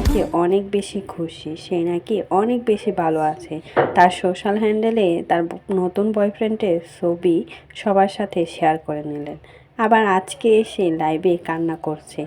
নাকি অনেক বেশি খুশি, সে নাকি অনেক বেশি ভালো আছে। তার সোশ্যাল হ্যান্ডেলে তার নতুন বয়ফ্রেন্ডের ছবি সবার সাথে শেয়ার করে নিলেন। আবার আজকে এসে লাইভে কান্না করছে।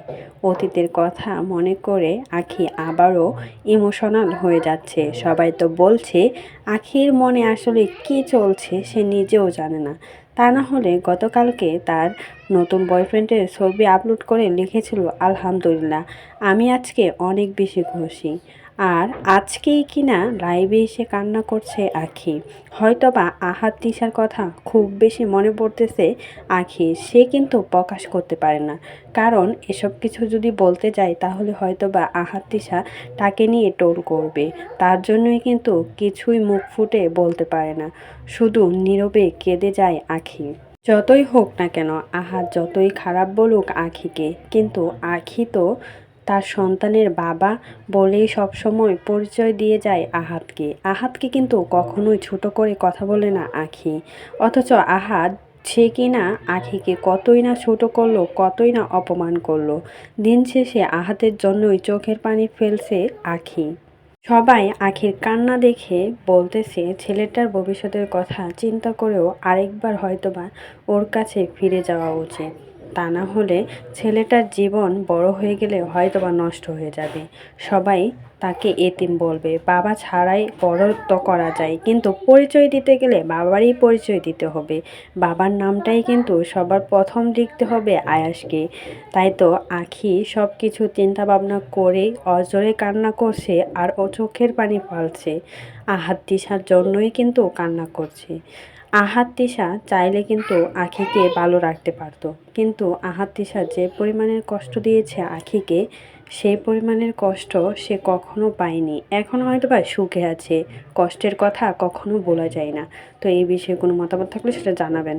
অতীতের কথা মনে করে আখি আবারও ইমোশনাল হয়ে যাচ্ছে। সবাই তো বলছে, আখির মনে আসলে কি চলছে সে নিজেও জানে না। তা না হলে গতকালকে তার নতুন বয়ফ্রেন্ডের ছবি আপলোড করে লিখেছিল, আলহামদুলিল্লাহ, আমি আজকে অনেক বেশি খুশি। আর আজকেই কিনা লাইভে এসে কান্না করছে আখি। হয়তোবা আহাত তিশার কথা খুব বেশি মনে পড়তেছে আখি, সে কিন্তু প্রকাশ করতে পারে না। কারণ এসব কিছু যদি বলতে যায় তাহলে হয়তোবা আহাত তিশা তাকে নিয়ে টোল করবে। তার জন্যই কিন্তু কিছুই মুখ ফুটে বলতে পারে না। শুধু নীরবে কেঁদে যায় আখি। যতই হোক না কেন, আহাত যতই খারাপ বলুক আখিকে, কিন্তু আখি তো তার সন্তানের বাবা বলেই সবসময় পরিচয় দিয়ে যায় আহাতকে। আহাতকে কিন্তু কখনোই ছোট করে কথা বলে না আখি। অথচ আহাত সে কিনা আখিকে কতই না ছোট করল, কতই না অপমান করল। দিন শেষে আহাতের জন্যই চোখের পানি ফেলছে আখি। সবাই আখির কান্না দেখে বলতেছে, ছেলেটার ভবিষ্যতের কথা চিন্তা করেও আরেকবার হয়তোবা ওর কাছে ফিরে যাওয়া উচিত। তা না হলে ছেলেটার জীবন বড় হয়ে গেলে হয়তোবা নষ্ট হয়ে যাবে। সবাই তাকে এতিম বলবে, বাবা ছাড়াই বড়ত্ব করা যায়। কিন্তু পরিচয় দিতে গেলে বাবারই পরিচয় দিতে হবে। বাবার নামটাই কিন্তু সবার প্রথম লিখতে হবে আয়াসকে। তাই তো আখি সব কিছু চিন্তা ভাবনা করে অজরে কান্না করছে আর ও চোখের পানি ফেলছে। আহাত দিশার জন্যই কিন্তু কান্না করছে। আহাত তিশা চাইলে কিন্তু আখিকে ভালো রাখতে পারতো। কিন্তু আহাত তিশা যে পরিমাণের কষ্ট দিয়েছে আখিকে সেই পরিমাণের কষ্ট সে কখনো পায়নি। এখন হয়তো বা সুখে আছে। কষ্টের কথা কখনো বলা যায় না। তো এই বিষয়ে কোনো মতামত থাকলে সেটা জানাবেন।